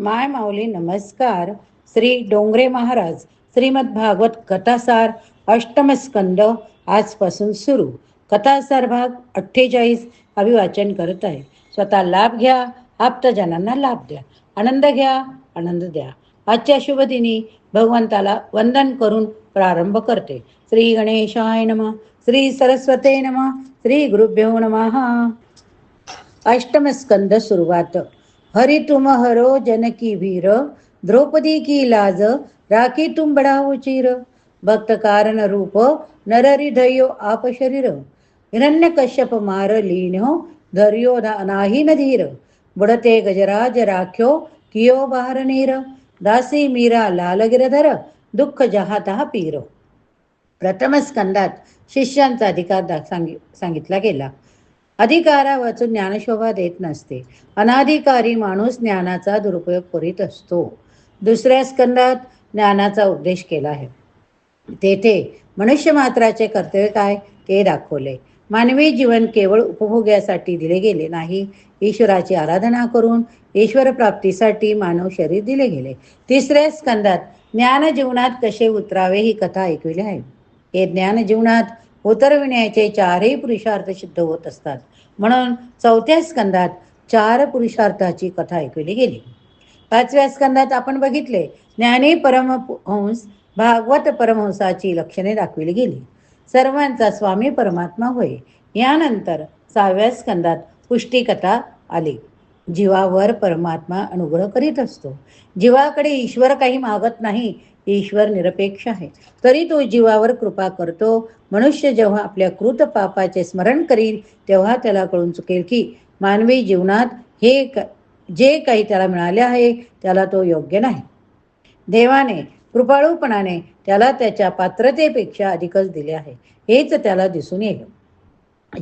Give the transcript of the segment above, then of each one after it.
माय माऊली नमस्कार. श्री डोंगरे महाराज श्रीमद भागवत कथासार अष्टम स्कंद आजपासून सुरू. कथासार भाग अठ्ठेचाळीस अभिवाचन करत आहे. स्वतः लाभ घ्या आप्तजनांना लाभ द्या आनंद घ्या आनंद द्या. आजच्या शुभ दिनी भगवंताला वंदन करून प्रारंभ करते. श्री गणेशाय नम श्री सरस्वते नम श्री गुरुभ्यो नमः. अष्टम स्कंद सुरुवात. हरि तुम हरो जनकी वीर द्रौपदी की लाज राखी तुम बढाओ चिर। भक्त कारण रूप नर हृदयो आप शरीर। हिरण्य कश्यप मार लीण्यो धर्यो नाही न धीर। बुडते गजराज राख्यो कियो बार नीर। दासी मीरा लाल गिरधर दुःख जहाता पीर। प्रथम स्कंदात शिष्यांचा अधिकार सांगि सांगितला गेला. अधिकारा वाचून ज्ञानशोभा देत नसते. अनाधिकारी माणूस ज्ञानाचा दुरुपयोग करीत असतो. दुसऱ्या स्कंदात ज्ञानाचा उपदेश केला आहे. तेथे मनुष्य मात्राचे कर्तव्य काय? ते दाखवले. मानवी जीवन केवळ उपभोग्यासाठी दिले गेले नाही. ईश्वराची आराधना करून ईश्वर प्राप्तीसाठी मानव शरीर दिले गेले. तिसऱ्या स्कंदात ज्ञान जीवनात कसे उतरावे ही कथा ऐकविली आहे. हे ज्ञान जीवनात उतरविण्याचे चारही पुरुषार्थ सिद्ध होत असतात. म्हणून चौथ्या स्कंदात चार पुरुषार्थाची कथा ऐकवली गेली. पाचव्या स्कंदात आपण बघितले ज्ञानी परमहंस भागवत परमहंसाची लक्षणे दाखविली गेली. सर्वांचा स्वामी परमात्मा होय. यानंतर सहाव्या स्कंदात पुष्टिकथा आली. जीवावर परमात्मा अनुग्रह करीत असतो. जीवाकडे ईश्वर काही मागत नाही ईश्वर निरपेक्ष आहे. तरी तो जीवावर कृपा करतो. मनुष्य जेव्हा आपल्या कृत पापाचे स्मरण करील तेव्हा त्याला कळून चुकेल की मानवी जीवनात हे क- जे काही त्याला मिळाले आहे त्याला तो योग्य नाही. देवाने कृपाळूपणाने त्याला त्याच्या पात्रतेपेक्षा अधिकच दिले आहे. हेच त्याला दिसून येईल.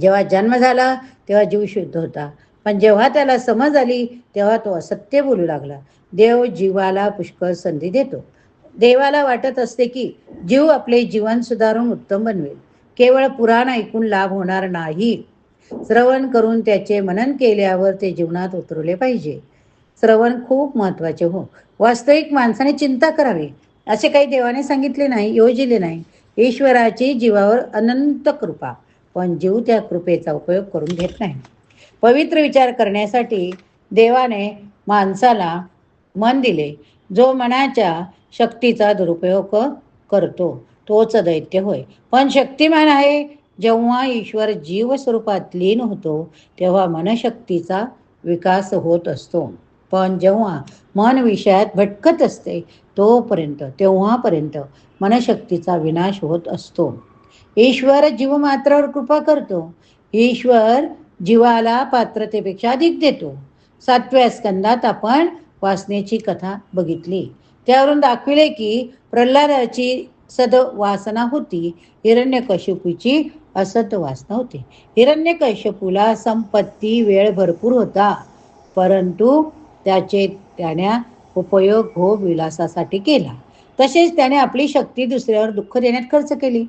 जेव्हा जन्म झाला तेव्हा जीव शुद्ध होता. पण जेव्हा त्याला समज आली तेव्हा तो असत्य बोलू लागला. देव जीवाला पुष्कळ संधी देतो. देवाला वाटत असते की जीव आपले जीवन सुधारून उत्तम बनवेल. केवळ पुराण ऐकून लाभ होणार नाही. श्रवण करून त्याचे मनन केल्यावर ते जीवनात उतरवले पाहिजे. श्रवण खूप महत्त्वाचे हो. वास्तविक माणसाने चिंता करावी. असे काही देवाने सांगितले नाही योजिले नाही. ईश्वराची जीवावर अनंत कृपा. पण जीव त्या कृपेचा उपयोग करून घेत नाही. पवित्र विचार करण्यासाठी देवाने माणसाला मन दिले. जो मनाच्या शक्तीचा दुरुपयोग करतो. तोच दैत्य होय. पण शक्तिमान आहे. जेव्हा ईश्वर जीव स्वरूपात लीन होतो तेव्हा मनशक्तीचा विकास होत असतो. पण जेव्हा मन विषयात भटकत असते तोपर्यंत तेव्हापर्यंत मनशक्तीचा विनाश होत असतो. ईश्वर जीव मात्रावर कृपा करतो. ईश्वर जीवाला पात्रतेपेक्षा अधिक देतो. सातव्या स्कंदात आपण वासनेची कथा बघितली. त्यावरून दाखविले की प्रल्हादाची सद वासना होती. हिरण्यकश्यपूची असत वासना होती. हिरण्यकश्यपूला संपत्ती वेळ भरपूर होता. परंतु त्याचे त्याने उपयोग भोग विलासासाठी केला. तसेच त्याने आपली शक्ती दुसऱ्यावर दुःख देण्यात खर्च केली.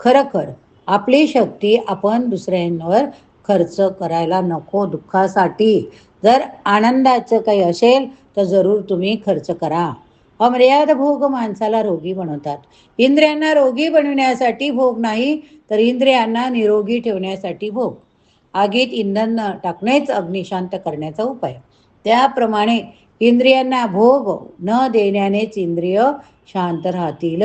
खरखर आपली शक्ती आपण दुसऱ्यांवर खर्च करायला नको दुःखासाठी. जर आनंदाचं काही असेल तर जरूर तुम्ही खर्च करा. अमर्याद भोग माणसाला रोगी बनवतात. इंद्रियांना रोगी बनविण्यासाठी भोग नाही तर इंद्रियांना निरोगी ठेवण्यासाठी भोग. आगीत इंधन न टाकणेच अग्निशांत करण्याचा उपाय. त्याप्रमाणे इंद्रियांना भोग न देण्यानेच इंद्रिय शांत राहतील.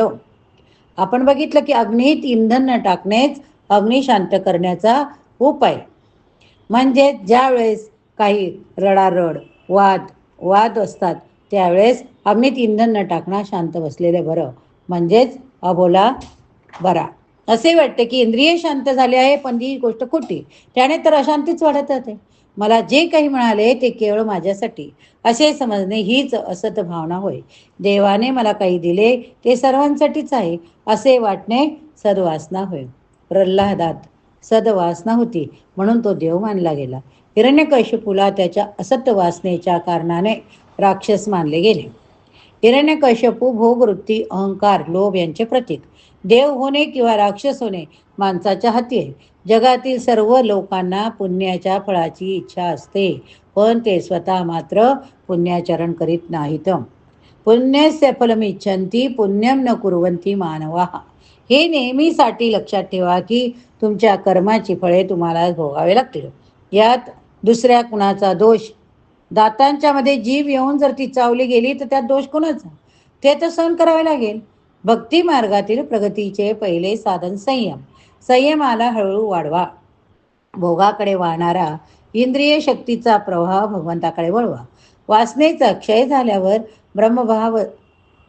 आपण बघितलं की अग्नीत इंधन न टाकणेच अग्नी शांत करण्याचा उपाय. म्हणजे ज्या वेळेस काही रडारड वाद वाद असतात. त्यावेळेस अमित इंधन न टाकणं शांत बसलेले बरं. म्हणजेच अबोला बरा. असे वाटते की इंद्रिय शांत झाले आहे पण ही गोष्ट खोटी. त्याने तर अशांतीच वाढत जाते. मला जे काही म्हणाले ते केवळ माझ्यासाठी. असे समजणे हीच असत भावना होय. देवाने मला काही दिले ते सर्वांसाठीच आहे असे वाटणे सद्वासना होय. प्रल्हादात सद्वासना होती म्हणून तो देव मानला गेला. हिरण्यकश्यपूला त्याच्या असत वासनेच्या कारणाने राक्षस मानले गेले. हिरण्यकश्यपू भोगवृत्ती अहंकार लोभ यांचे प्रतीक. देव होणे किंवा राक्षस होणे माणसाच्या हाती आहे. जगातील सर्व लोकांना पुण्याच्या फळाची इच्छा असते पण ते स्वतः मात्र पुण्याचरण करीत नाहीत. पुण्यस्य फलमिच्छन्ती पुण्यम न कुर्वंती मानवा. हे नेहमीसाठी लक्षात ठेवा की तुमच्या कर्माची फळे तुम्हाला भोगावे लागतील. यात दुसऱ्या कुणाचा दोष? दातांच्या मध्ये जीव येऊन जर ती चावली गेली तर त्यात दोष कुणाचा? ते तर सहन करावे लागेल. भक्ती मार्गातील प्रगतीचे पहिले साधन संयम. संयमाला हळूहळू वाढवा. भोगाकडे वाहणारा इंद्रिय शक्तीचा प्रवाह भगवंताकडे वळवा. वासनेचा क्षय झाल्यावर ब्रह्मभाव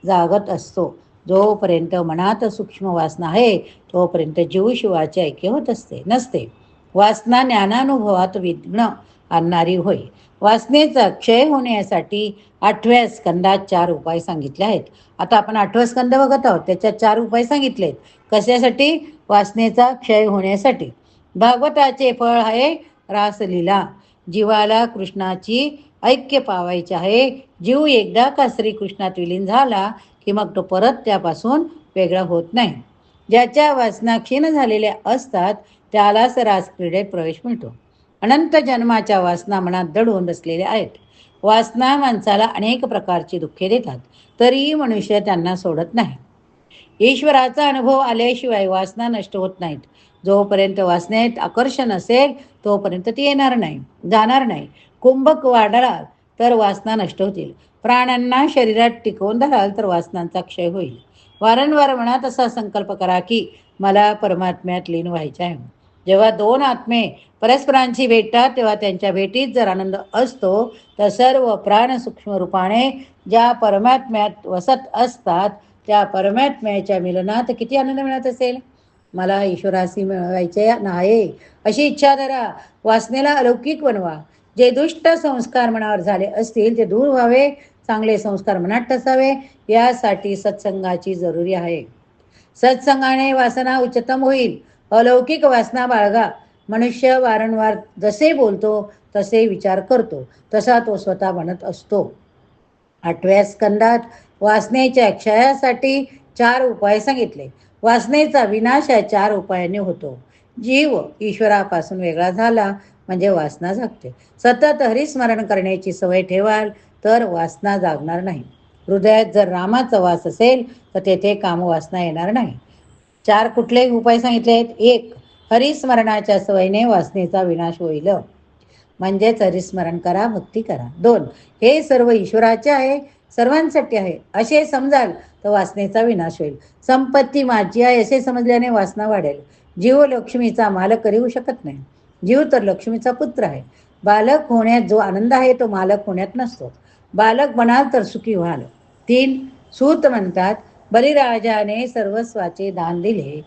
जागत असतो. जोपर्यंत मनात सूक्ष्म वासना आहे तोपर्यंत जीव शिवाचे ऐक्य होत असते नसते. वासना ज्ञानानुभवात विघ्न आणणारी होय. वासनेचा क्षय होण्यासाठी आठव्या स्कंदात चार उपाय सांगितले आहेत. आता आपण आठवा स्कंद बघत आहोत. त्याच्यात चार उपाय सांगितले कशासाठी? वासनेचा क्षय होण्यासाठी. भागवताचे फळ आहे रासलीला. जीवाला कृष्णाची ऐक्य पावायचे आहे. जीव एकदा का श्रीकृष्णात विलीन झाला की मग तो परत त्यापासून वेगळा होत नाही. ज्याच्या वासना क्षीण झालेल्या असतात त्यालाच रासक्रीडेत प्रवेश मिळतो. अनंत जन्माच्या वासना मनात दडून बसलेल्या आहेत. वासना माणसाला अनेक प्रकारची दुःखे देतात. तरीही मनुष्य त्यांना सोडत नाही. ईश्वराचा अनुभव आल्याशिवाय वासना नष्ट होत नाहीत. जोपर्यंत वासनेत आकर्षण असेल तोपर्यंत ती येणार नाही जाणार नाही. कुंभक वाढला तर वासना नष्ट होतील. प्राण्यांना शरीरात टिकवून धराल तर वासनांचा क्षय होईल. वारंवार मनात असा संकल्प करा की मला परमात्म्यात लीन व्हायचे आहे जेव्हा दोन आत्मे परस्परांची भेटतात तेव्हा त्यांच्या भेटीत जर आनंद असतो तर सर्व प्राण सूक्ष्म रूपाने ज्या परमात्म्यात वसत असतात त्या परमात्म्याच्या मिलनात किती आनंद मिळत असेल? मला ईश्वराशी मिळवायचे नाही. अशी इच्छा धरा. वासनेला अलौकिक बनवा. जे दुष्ट संस्कार मनावर झाले असतील ते दूर व्हावे चांगले संस्कार मनात टसावे यासाठी सत्संगाची जरुरी आहे. सत्संगाने वासना उच्चतम होईल. अलौकिक वासना बाळगा. मनुष्य वारंवार जसे बोलतो तसे विचार करतो. तसा तो स्वतः बनत असतो. आठव्या स्कंदात वासनेच्या क्षयासाठी चार उपाय सांगितले. वासनेचा विनाश या चार उपायाने होतो. जीव ईश्वरापासून वेगळा झाला म्हणजे वासना जागते. सतत हरिस्मरण करण्याची सवय ठेवाल तर वासना जागणार नाही. हृदयात जर रामाचा वास असेल तर तेथे कामवासना येणार नाही. चार कुठले उपाय सांगितले आहेत. एक हरिस्मरणाच्या सवयीने वासनेचा विनाश होईल. म्हणजेच हरिस्मरण करा भक्ती करा. दोन हे सर्व ईश्वराचे आहे सर्वांसाठी आहे. असे समजाल तर वासनेचा विनाश होईल. संपत्ती माझी आहे असे समजल्याने वासना वाढेल. जीव लक्ष्मीचा मालक करू शकत नाही. जीव तर लक्ष्मीचा पुत्र आहे. बालक होण्यात जो आनंद आहे तो मालक होण्यात नसतो. बालक बनाल तर सुखी व्हाल. तीन सूत म्हणतात बलिराजाने सर्वस्वाचे दान दिले.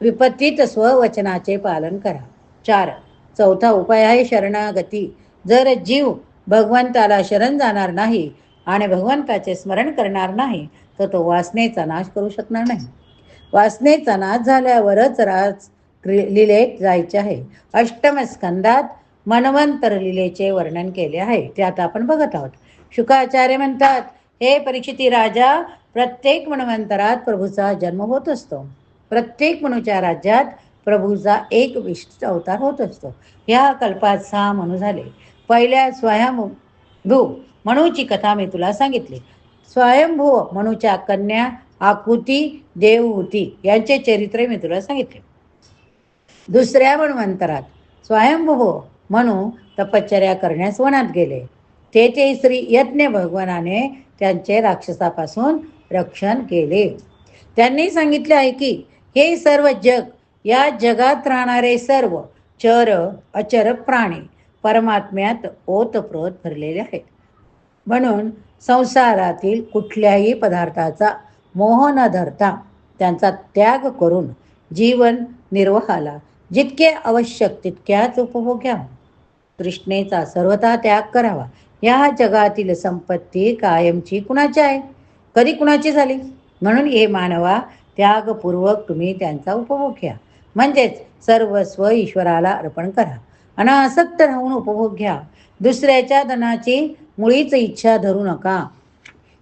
विपत्तीत स्ववचनाचे पालन करा. चार. चौथा उपाय आहे शरणागती. जर जीव भगवंताला शरण जाणार नाही आणि भगवंताचे स्मरण करणार नाही तर तो वासनेचा नाश करू शकणार नाही. वासनेचा नाश झाल्यावरच राज लिलेत जायचे आहे. अष्टम स्कंदात मनवंतर लिलेचे वर्णन केले आहे. ते आता आपण बघत आहोत. शुकाचार्य म्हणतात हे परीक्षिती राजा प्रत्येक मन्वंतरात प्रभूचा जन्म होत असतो. प्रत्येक मनुच्या राज्यात प्रभूचा एक विशिष्ट अवतार होत असतो. ह्या कल्पात सहा मनू झाले. पहिल्या स्वयंभू मनूची कथा मी तुला सांगितली. स्वयंभू मनूच्या कन्या आकृती देवहूती यांचे चरित्र मी तुला सांगितले. दुसऱ्या मन्वंतरात स्वयंभू म्हणू तपश्चर्या करण्यास वनात गेले. तेथे श्री यज्ञ भगवानाने त्यांचे राक्षसापासून रक्षण केले. त्यांनी सांगितले आहे की हे सर्व जग या जगात राहणारे सर्व चर अचर प्राणी परमात्म्यात ओतप्रोत भरलेले आहेत. म्हणून संसारातील कुठल्याही पदार्थाचा मोह न धरता त्यांचा त्याग करून जीवन निर्वाहाला जितके आवश्यक तितक्याच उपभोग घ्यावा तृष्णेचा सर्वथा त्याग करावा. या जगातील संपत्ती कायमची कुणाची आहे? कधी कुणाची झाली? म्हणून हे मानवा त्यागपूर्वक तुम्ही त्यांचा उपभोग घ्या. म्हणजेच सर्वस्व ईश्वराला अर्पण करा. अनासक्त राहून उपभोग घ्या. दुसऱ्याच्या धनाची मुळीच इच्छा धरू नका.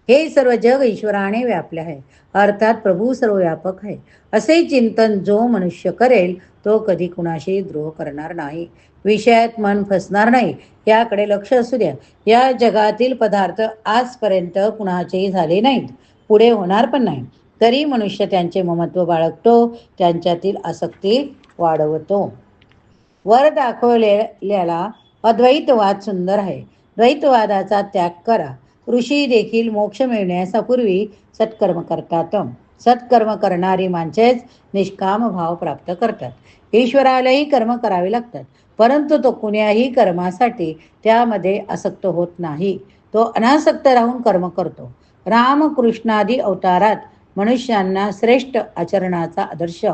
हे सर्व जग ईश्वराने व्यापले आहे. अर्थात प्रभू सर्व व्यापक आहे. असे चिंतन जो मनुष्य करेल तो कधी कुणाशी द्रोह करणार नाही. विषयात मन फसणार नाही. याकडे लक्ष असू द्या. या जगातील पदार्थ आजपर्यंत कुणाचेही झाले नाहीत. पुढे होणार पण नाही. तरी मनुष्य त्यांचे ममत्व बाळगतो त्यांच्यातील आसक्ती वाढवतो. वर दाखवलेल्याला अद्वैतवाद सुंदर आहे. द्वैतवादाचा त्याग करा. ऋषी देखील मोक्ष मिळण्यासापूर्वी सत्कर्म करतात. सत्कर्म करणारी माणसेच निष्काम भाव प्राप्त करतात. ईश्वरालाही कर्म करावे लागतात परंतु तो कुण्याही कर्मासाठी त्यामध्ये आसक्त होत नाही. तो अनासक्त राहून कर्म करतो. रामकृष्णादी अवतारात मनुष्यांना श्रेष्ठ आचरणाचा आदर्श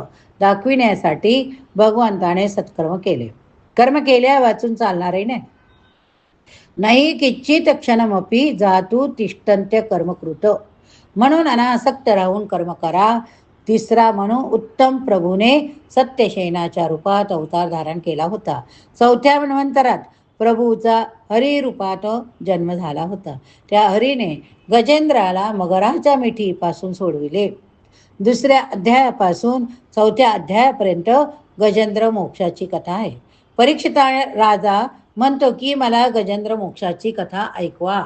दाखविण्यासाठी भगवंताने सत्कर्म केले. कर्म केल्या वाचून चालणारे नाही. नाही किंचित क्षणमपी जातू तिष्ठंत्य कर्मकृत. म्हणून अनासक्त राहून कर्म करा. तिसरा म्हणून उत्तम प्रभूने सत्यशेनाच्या रूपात अवतार धारण केला होता. चौथ्या मन्वंतरात प्रभूचा हरिरूपात जन्म झाला होता. त्या हरीने गजेंद्राला मगराच्या मिठीपासून सोडविले. दुसऱ्या अध्यायापासून चौथ्या अध्यायापर्यंत गजेंद्र मोक्षाची कथा आहे. परीक्षिता राजा म्हणतो की मला गजेंद्र मोक्षाची कथा ऐकवा.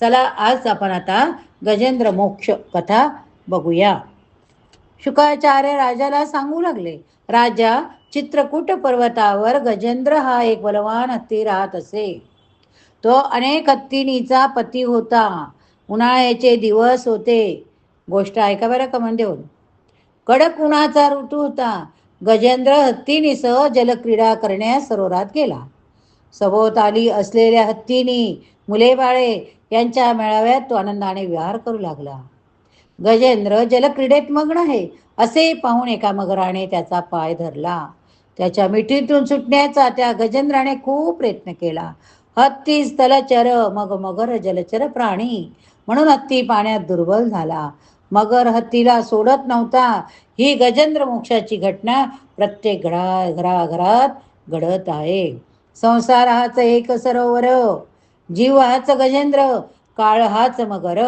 चला आज आपण आता गजेंद्र मोक्ष कथा बघूया. शुकाचार्य राजाला सांगू लागले राजा चित्रकूट पर्वतावर गजेंद्र हा एक बलवान हत्ती राहत असे. तो अनेक हत्तीनीचा पती होता. उन्हाळ्याचे दिवस होते. गोष्ट ऐका बरं कमन म्हणजे देऊन कडक उन्हाचा ऋतू होता. गजेंद्र हत्तीनीसह जलक्रीडा करण्यास सरोवरात गेला. सभोवताली असलेल्या हत्तीनी मुले बाळे यांच्या मेळाव्यात तो आनंदाने विहार करू लागला. गजेंद्र जलक्रीडेत मग्न आहे असे पाहून एका मगराने त्याचा पाय धरला. त्याच्या मिठीतून सुटण्याचा त्या गजेंद्राने खूप प्रयत्न केला. हत्ती स्थलचर मग मगर जलचर प्राणी. म्हणून हत्ती पाण्यात दुर्बल झाला. मगर हत्तीला सोडत नव्हता. ही गजेंद्र मोक्षाची घटना प्रत्येक घरा घराघरात घडत आहे. संसार हाच एक सरोवर. जीव हाच गजेंद्र काळ हाच मगर.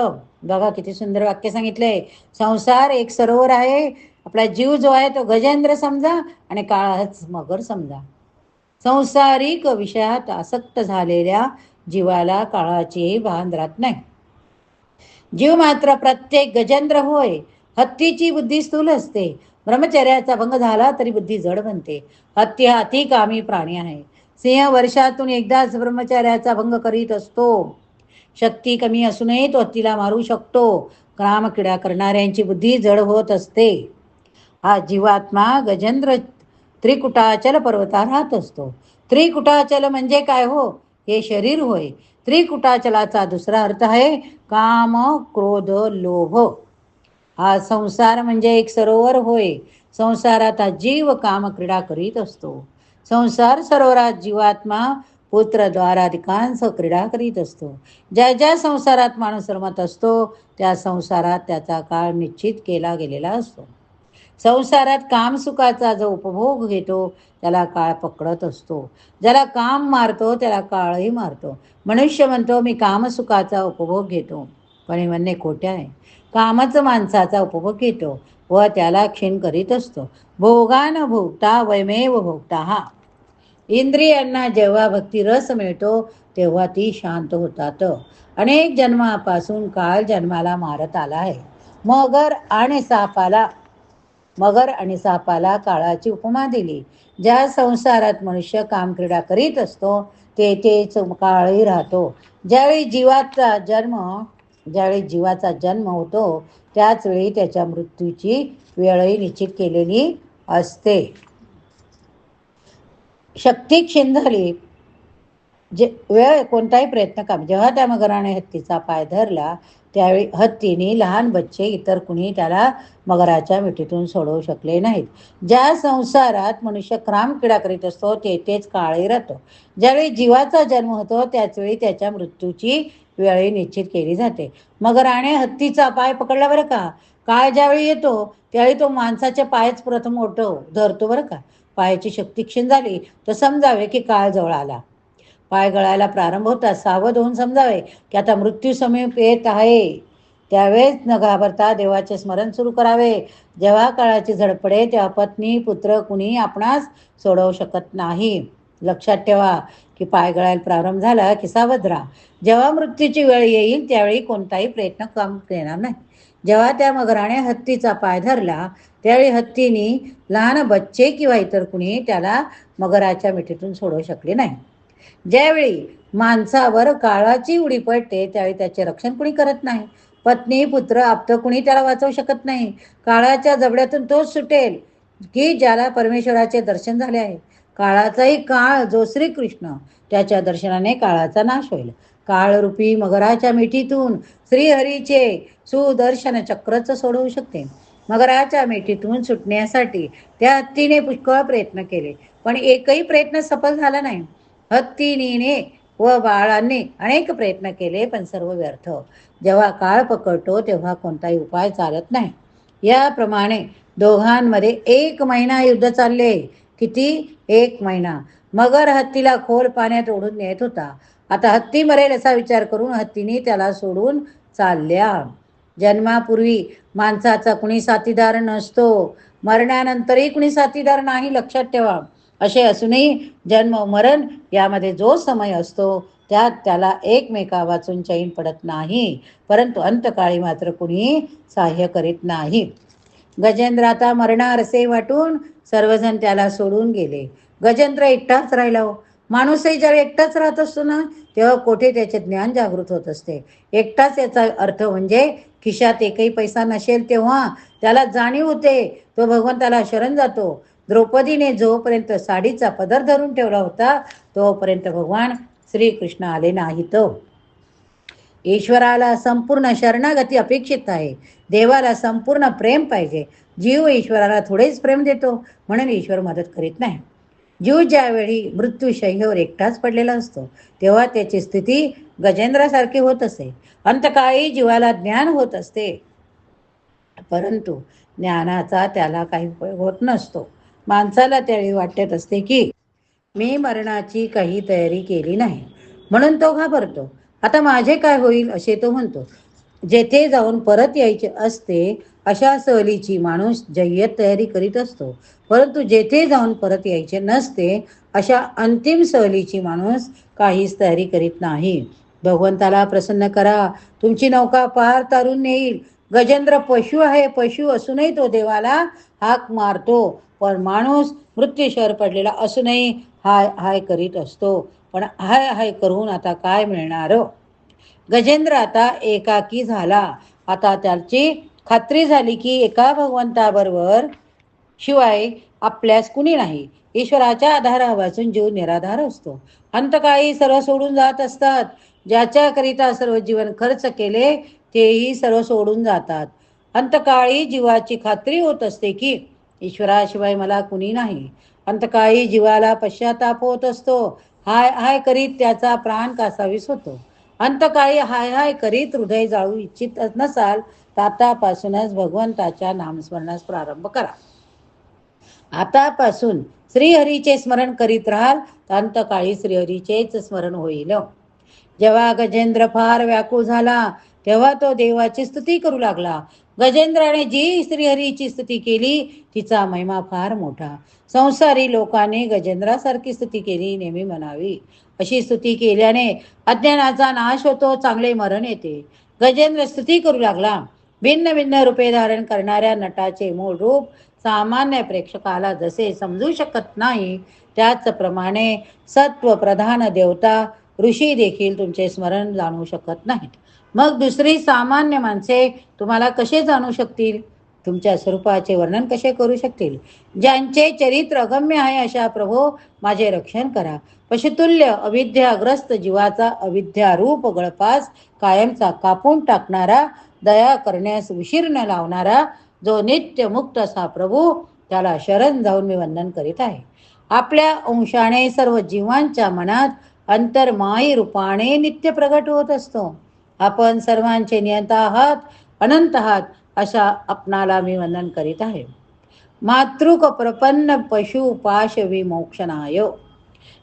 बघा किती सुंदर वाक्य सांगितलंय संसार एक सरोवर आहे. आपला जीव जो आहे तो गजेंद्र समजा आणि काळ हाच मगर समजा. संसारिक विषयात आसक्त झालेल्या जीवाला काळाचीही भान राहत नाही. जीव मात्र प्रत्येक गजेंद्र होय. हत्तीची बुद्धी स्थूल असते. ब्रह्मचर्याचा भंग झाला तरी बुद्धी जड बनते. हत्ती हा अति कामी प्राणी आहे. सिंह वर्षातून एकदाच ब्रह्मचर्याचा भंग करीत असतो. शक्ती कमी असूनही तो हत्तीला मारू शकतो. ग्रामक्रीडा करणाऱ्यांची बुद्धी जड होत असते. हा जीवात्मा गजेंद्र त्रिकुटाचल पर्वता राहत असतो. त्रिकुटाचल म्हणजे काय हो? हे शरीर होय. त्रिकुटाचलाचा दुसरा अर्थ आहे काम क्रोध लोभ. हा संसार म्हणजे एक सरोवर होय. संसारात हा जीव काम क्रीडा करीत असतो. संसार सरोवरात जीवात्मा पुत्र द्वाराधिकांश क्रीडा करीत असतो. ज्या ज्या संसारात माणूस रमत असतो त्या संसारात त्याचा काळ निश्चित केला गेलेला असतो. संसारात कामसुखाचा जो उपभोग घेतो त्याला काळ पकडत असतो. ज्याला काम मारतो त्याला काळही मारतो. मनुष्य म्हणतो मी कामसुखाचा उपभोग घेतो. पण हे म्हणणे खोटे आहे. कामच माणसाचा उपभोग घेतो व त्याला क्षीण करीत असतो. भोगान भोगता वैमेव भोगता हा. इंद्रियांना जेव्हा भक्ती रस मिळतो तेव्हा ती शांत होतात. अनेक जन्मापासून काळ जन्माला मारत आला आहे. मगर आणि सापाला मगर आणि सापाला काळाची उपमा दिली. ज्या संसारात मनुष्य कामक्रीडा करीत असतो ते तेच काळही राहतो. ज्यावेळी जीवाचा जन्म ज्यावेळी जीवाचा जन्म होतो त्याच वेळी त्याच्या मृत्यूची वेळही निश्चित केलेली असते. शक्ती क्षीण झाली. जे वेळ कोणताही प्रयत्न काम जेव्हा त्या मगराने हत्तीचा पाय धरला त्यावेळी हत्तीने लहान बच्चे इतर कुणी त्याला मगराच्या मिठीतून सोडवू शकले नाहीत. ज्या संसारात मनुष्य क्राम करीत असतो तेथेच काळे काळही राहतो. ज्यावेळी जीवाचा जन्म होतो त्याचवेळी त्याच्या मृत्यूची वेळही निश्चित केली जाते. मगराने हत्तीचा पाय पकडला बरं का? काळ ज्यावेळी येतो त्यावेळी तो माणसाच्या पायच प्रथम ओढतो धरतो बरं का? पायाची शक्ती क्षीण झाली तर समजावे की काळ जवळ आला. पाय गळायला प्रारंभ होता सावध होऊन समजावे की आता मृत्यू समीप येत आहे. त्यावेळेस न घाबरता देवाचे स्मरण सुरू करावे. जेव्हा काळाची झडपडे तेव्हा पत्नी पुत्र कुणी आपणास सोडवू शकत नाही. लक्षात ठेवा की पाय गळायला प्रारंभ झाला की सावध राहा. जेव्हा मृत्यूची वेळ येईल त्यावेळी कोणताही प्रयत्न काम देणार नाही. जेव्हा त्या मगराने हत्तीचा पाय धरला त्यावेळी हत्तीने लहान बच्चे किंवा इतर कुणी त्याला मगराच्या मिठीतून सोडवू शकले नाही. ज्यावेळी माणसावर काळाची उडी पडते त्यावेळी त्याचे रक्षण कुणी करत नाही. पत्नी पुत्र आप्त कुणी त्याला वाचवू शकत नाही. काळाच्या जबड्यातून तोच सुटेल की ज्याला परमेश्वराचे दर्शन झाले आहे. काळाचाही काळ जो श्रीकृष्ण त्याच्या दर्शनाने काळाचा नाश होईल. काळरूपी मगराच्या मिठीतून श्रीहरीचे सुदर्शन चक्रच सोडवू शकते. मगराच्या मिठीतून सुटण्यासाठी त्या हत्तीने पुष्कळ प्रयत्न केले पण एकही प्रयत्न सफल झाला नाही. हत्तीनीने व बाळांनी अनेक प्रयत्न केले पण सर्व व्यर्थ. जेव्हा काळ पकडतो तेव्हा कोणताही उपाय चालत नाही. याप्रमाणे दोघांमध्ये एक महिना युद्ध चालले. किती? एक महिना. मगर हत्तीला खोल पाण्यात ओढून नेत होता. आता हत्ती मरेल असा विचार करून हत्तीने त्याला सोडून चालल्या. जन्मापूर्वी माणसाचा कुणी साथीदार नसतो. मरण्यानंतरही कुणी साथीदार नाही लक्षात ठेवा. असे असूनही जन्म मरण यामध्ये जो समय असतो त्यात त्याला एकमेका वाचून चैन पडत नाही. परंतु अंतकाळी मात्र कुणी सहाय्य करीत नाही. गजेंद्र आता मरणार असे वाटून सर्वजण त्याला सोडून गेले. गजेंद्र एकटाच राहिला हो. माणूसही ज्यावेळी एकटाच राहत असतो ना तेव्हा कोठे त्याचे ज्ञान जागृत होत असते? एकटाच याचा अर्थ म्हणजे खिशात एकही पैसा नसेल तेव्हा त्याला जाणीव होते. तो भगवंताला शरण जातो. द्रौपदीने जोपर्यंत साडीचा पदर धरून ठेवला होता तोपर्यंत भगवान श्रीकृष्ण आले नाहीत. ईश्वराला संपूर्ण शरणागती अपेक्षित आहे. देवाला संपूर्ण प्रेम पाहिजे. जीव ईश्वराला थोडेच प्रेम देतो म्हणून ईश्वर मदत करीत नाही. जीव ज्यावेळी मृत्यूशय्येवर एकटाच पडलेला असतो तेव्हा त्याची स्थिती गजेंद्रासारखी होत असे. अंतकाळी जीवाला ज्ञान होत असते. परंतु ज्ञानाचा त्याला काही उपयोग होत नसतो. माणसाला त्यावेळी वाटत असते की मी मरणाची काही तयारी केली नाही. म्हणून तो घाबरतो. आता माझे काय होईल असे तो म्हणतो. जेथे जाऊन परत यायचे असते अशा सहलीची माणूस जय्यत तयारी करीत असतो. परंतु जेथे जाऊन परत यायचे नसते अशा अंतिम सहलीची माणूस काहीच तयारी करीत नाही. भगवंताला प्रसन्न करा. तुमची नौका पार तारून नेईल. गजेंद्र पशु आहे पशु असूनही तो देवाला हाक मारतो. पण माणूस मृत्यूशर पडलेला असूनही हाय हाय करीत असतो. पण हाय हाय करून आता काय मिळणार हो? गजेंद्र आता एकाकी झाला. आता त्याची खात्री झाली की एका भगवंताबरोबर शिवाय आपल्यास कुणी नाही. ईश्वराच्या आधारापासून जीव निराधार असतो. अंतकाळी सर्व सोडून जात असतात. ज्याच्याकरिता सर्व जीवन खर्च केले तेही सर्व सोडून जातात. अंतकाळी जीवाची खात्री होत असते की ईश्वराशिवाय मला कुणी नाही. अंतकाळी जीवाला पश्चाताप होत असतो. हाय हाय करीत त्याचा प्राण कासावीस होतो. अंतकाळी हाय हाय करीत हृदय जाळू इच्छित नसाल तर भगवंताच्या नामस्मरणास प्रारंभ करा. आतापासून श्रीहरीचे स्मरण करीत राहाल तर अंतकाळी श्रीहरीचेच स्मरण होईल. जेव्हा गजेंद्र फार व्याकुळ झाला तेव्हा तो देवाची स्तुती करू लागला. गजेंद्राने जी श्रीहरीची स्तुती केली तिचा महिमा फार मोठा. संसारी लोकांनी गजेंद्रासारखी स्तुती केली नेहमी म्हणावी. अशी स्तुती केल्याने अज्ञानाचा नाश होतो चांगले मरण येते. गजेंद्र स्तुती करू लागला. भिन्न भिन्न रूपे धारण करणाऱ्या नटाचे मूळ रूप सामान्य प्रेक्षकाला जसे समजू शकत नाही त्याचप्रमाणे सत्व प्रधान देवता ऋषी देखील तुमचे स्मरण जाणू शकत नाहीत. मग दुसरी सामान्य माणसे तुम्हाला कसे जाणू शकतील? तुमच्या स्वरूपाचे वर्णन कसे करू शकतील? ज्यांचे चरित्र अगम्य आहे अशा प्रभो माझे रक्षण करा. पशुतुल्य अविद्याग्रस्त जीवाचा अविद्यारूप गळपास कायमचा कापून टाकणारा दया करण्यास उशीर न लावणारा जो नित्य मुक्त असा प्रभू त्याला शरण जाऊन मी वंदन करीत आहे. आपल्या अंशाने सर्व जीवांच्या मनात अंतर्माई रूपाने नित्य प्रगट होत असतो. आपण सर्वांचे नियंता आहात अनंत आहात अशा आपणाला मी वंदन करीत आहे. मातृक प्रपन्न पशु पाश विमोक्षणाय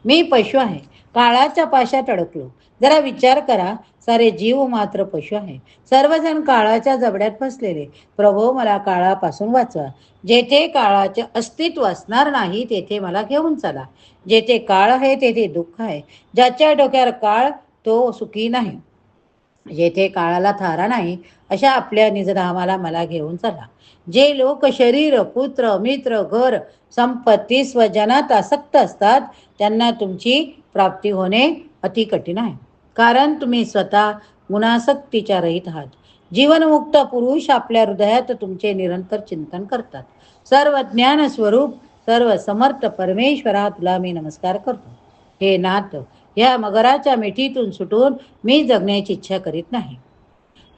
मी पशु आहे. काळाच्या पाशात अडकलो जरा विचार करा सारे जीव मात्र पशु आहे. सर्वजण काळाच्या जबड्यात फसलेले. प्रभो मला काळापासून वाचवा. जेथे काळाचे अस्तित्व असणार नाही तेथे मला घेऊन चला. जेथे काळ आहे तेथे दुःख आहे. ज्याच्या डोक्यावर काळ तो सुखी नाही. जेथे काळाला थारा नाही अशा आपल्या निजधामाला मला घेऊन चला. जे लोक शरीर पुत्र मित्र घर संपत्ती स्वजनात आसक्त असतात त्यांना तुमची प्राप्ती होणे अति कठीण आहे. कारण तुम्ही स्वतः गुणासक्तीच्या रहित आहात. जीवनमुक्त पुरुष आपल्या हृदयात तुमचे निरंतर चिंतन करतात. सर्व ज्ञान स्वरूप सर्व समर्थ परमेश्वरा तुला मी नमस्कार करतो. हे नाथ या मगराच्या मिठीतून सुटून मी जगण्याची इच्छा करीत नाही.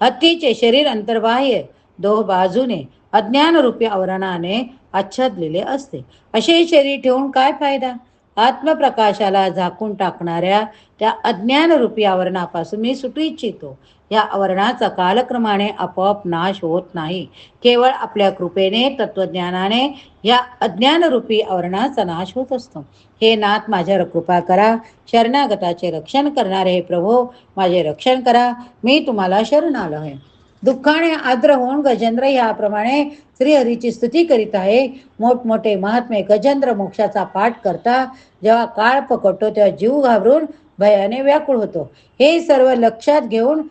हत्तीचे शरीर अंतर्बाह्य दो बाजूने अज्ञानरूपी आवरणाने आच्छादलेले असते. असे शरीर ठेवून काय फायदा? आत्मप्रकाशाला झाकून टाकणाऱ्या त्या अज्ञानरूपी आवरणापासून मी सुटू इच्छितो. या आवरणाचा कालक्रमाने आपोआप नाश होत नाही. केवळ आपल्या कृपेने तत्वज्ञानाने या अज्ञानरूपी आवरणाचा नाश होत असतो. हे नाथ माझ्यावर कृपा करा. शरणागताचे रक्षण करणारे हे प्रभो माझे रक्षण करा. मी तुम्हाला शरण आलो आहे. दुःखाने आद्र होऊन गजेंद्र याप्रमाणे श्रीहरीची स्तुती करीत आहे. मोठमोठे महात्मे गजेंद्र मोक्षाचा पाठ करता जेव्हा काळ पकडतो तेव्हा जीव घाबरून भयाने व्याकुळ होतो. हे सर्व लक्षात घेऊन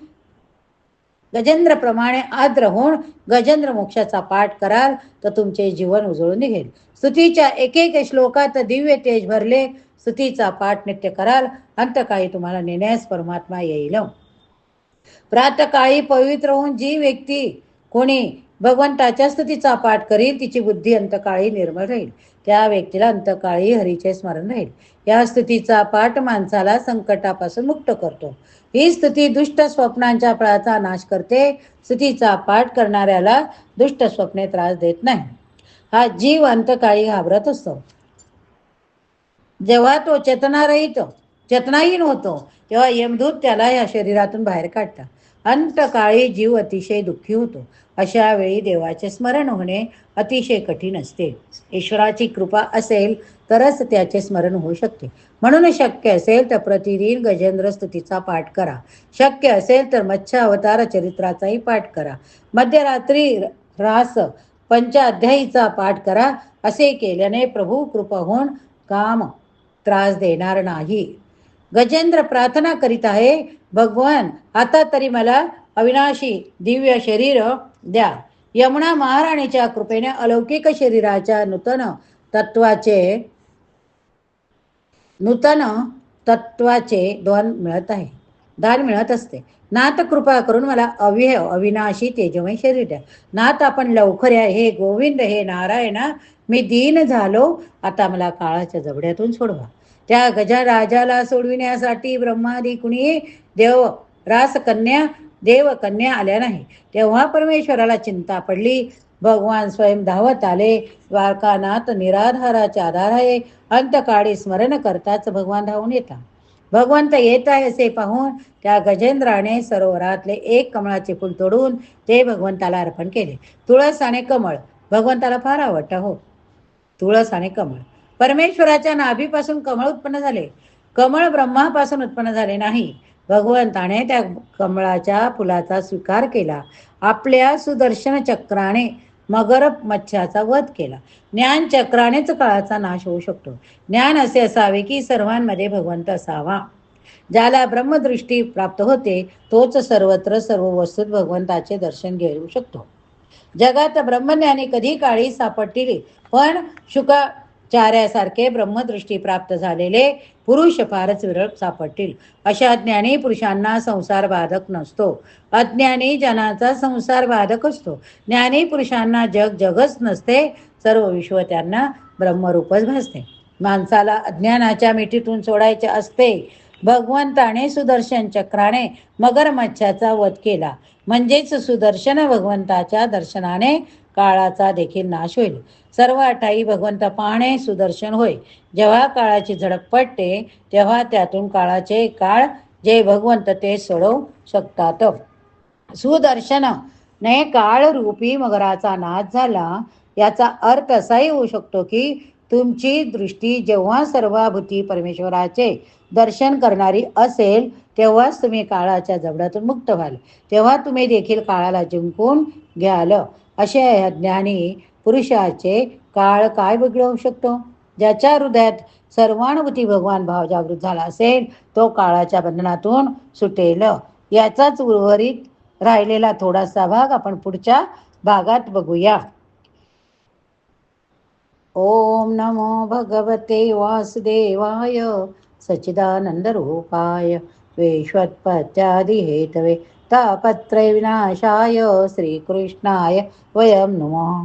गजेंद्रप्रमाणे आद्र होऊन गजेंद्र मोक्षाचा पाठ कराल तर तुमचे जीवन उजळून निघेल. स्तुतीच्या एक एक श्लोकात दिव्य तेज भरले स्तुतीचा पाठ नित्य कराल. अंतकाळी तुम्हाला नेण्यास परमात्मा येईल प्रातकाळी पवित्र होऊन जी व्यक्ती कोणी भगवंताच्या स्तुतीचा पाठ करील तिची बुद्धी अंतकाळी निर्मळ राहील. त्या व्यक्तीला अंतकाळी हरीचे स्मरण राहील. या स्तुतीचा पाठ माणसाला संकटापासून मुक्त करतो. ही स्तुती दुष्ट स्वप्नांच्या फळाचा नाश करते. स्तुतीचा पाठ करणाऱ्याला दुष्ट स्वप्ने त्रास देत नाही. हा जीव अंतकाळी घाबरत असतो. जेव्हा तो चेतना चेतनारहित चेतनाहीन होतो तेव्हा यमदूत त्याला या शरीरातून बाहेर काढतात. अंतकाळी जीव अतिशय दुःखी होतो. अशा वेळी देवाचे स्मरण होणे अतिशय कठीण असते. ईश्वराची कृपा असेल तरच त्याचे स्मरण होऊ शकते. म्हणून शक्य असेल तर प्रतिदिन गजेंद्र स्तुतीचा पाठ करा. शक्य असेल तर मच्छ अवतार चरित्राचाही पाठ करा. मध्यरात्री रास पंचाध्यायीचा पाठ करा. असे केल्याने प्रभू कृपा होऊन काम त्रास देणार नाही. गजेंद्र प्रार्थना करीत आहे. भगवान आता तरी मला अविनाशी दिव्य शरीर द्या. यमुना महाराणीच्या कृपेने अलौकिक शरीराच्या नूतन तत्वाचे नूतन तत्वाचे दान मिळत आहे. दान मिळत असते. नाथ कृपा करून मला अव्यय अविनाशी तेजमय शरीर द्या. नाथ आपण लवकर या. हे गोविंद हे नारायणा मी दीन झालो. आता मला काळाच्या जबड्यातून सोडवा. त्या गजराजाला सोडविण्यासाठी ब्रह्मादी कुणी? देव रासकन्या देव कन्या आल्या नाही. तेव्हा परमेश्वराला चिंता पडली. भगवान स्वयं धावत आले. द्वारकानाथ निराधाराच्या आधार आहे. अंतकाळी स्मरण करताच भगवान धावून येता भगवंत येत आहे असे पाहून त्या गजेंद्राने सरोवरातले एक कमळाचे फूल तोडून ते भगवंताला अर्पण केले. तुळस आणि कमळ भगवंताला फार आवडतं हो. तुळस आणि कमळ. परमेश्वराच्या नाभीपासून कमळ उत्पन्न झाले. कमळ ब्रह्मापासून उत्पन्न झाले नाही. भगवंताने त्या कमळाच्या फुलाचा स्वीकार केला. आपल्या सुदर्शन चक्राने मगर मच्छाचा वध केला. ज्ञान चक्रानेच काळाचा नाश होऊ शकतो. ज्ञान असे असावे की सर्वांमध्ये भगवंत असावा. ज्याला ब्रह्मदृष्टी प्राप्त होते तोच सर्वत्र सर्व वस्तूत भगवंताचे दर्शन घेऊ शकतो. जगात ब्रह्मज्ञानी कधी काळी सापडतील? पण चाऱ्यासारखे ब्रह्मदृष्टी प्राप्त झालेले पुरुष फारच विरळ सापडतील. अशा ज्ञानी पुरुषांना संसार बाधक नसतो. अज्ञानी जनाचा संसार बाधक असतो. ज्ञानी पुरुषांना जग जगच नसते. सर्व विश्व त्यांना ब्रह्मरूपच भासते. माणसाला अज्ञानाच्या मिठीतून सोडायचे असते. भगवंताने सुदर्शन चक्राने मगरमच्छाचा वध केला. म्हणजेच सुदर्शन भगवंताच्या दर्शनाने काळाचा देखील नाश होईल. सर्व अठाई भगवंत पाहणे सुदर्शन होय. जेव्हा काळाची झडप पडते तेव्हा त्यातून काळाचे काळ जे भगवंत ते सोडवू शकतात. सुदर्शन ने काळ रूपी मगराचा नाश झाला. याचा अर्थ असाही होऊ शकतो की तुमची दृष्टी जेव्हा सर्वाभूती परमेश्वराचे दर्शन करणारी असेल तेव्हाच तुम्ही काळाच्या जबडातून मुक्त व्हाल. तेव्हा तुम्ही देखील काळाला जिंकून घ्याल. असे ज्ञानी पुरुषाचे काळ काय बिघडवू शकतो? ज्याच्या हृदयात सर्वानुभूती भगवान भाव जागृत झाला असेल तो काळाच्या बंधनातून सुटेल. याचाच उर्वरित राहिलेला थोडासा भाग आपण पुढच्या भागात बघूया. ओम नमो भगवते वासुदेवाय सच्चिदानंद रूपाय विश्वत्पत्यादि हेतवे तापत्रय विनाशाय श्रीकृष्णाय वयं नमः.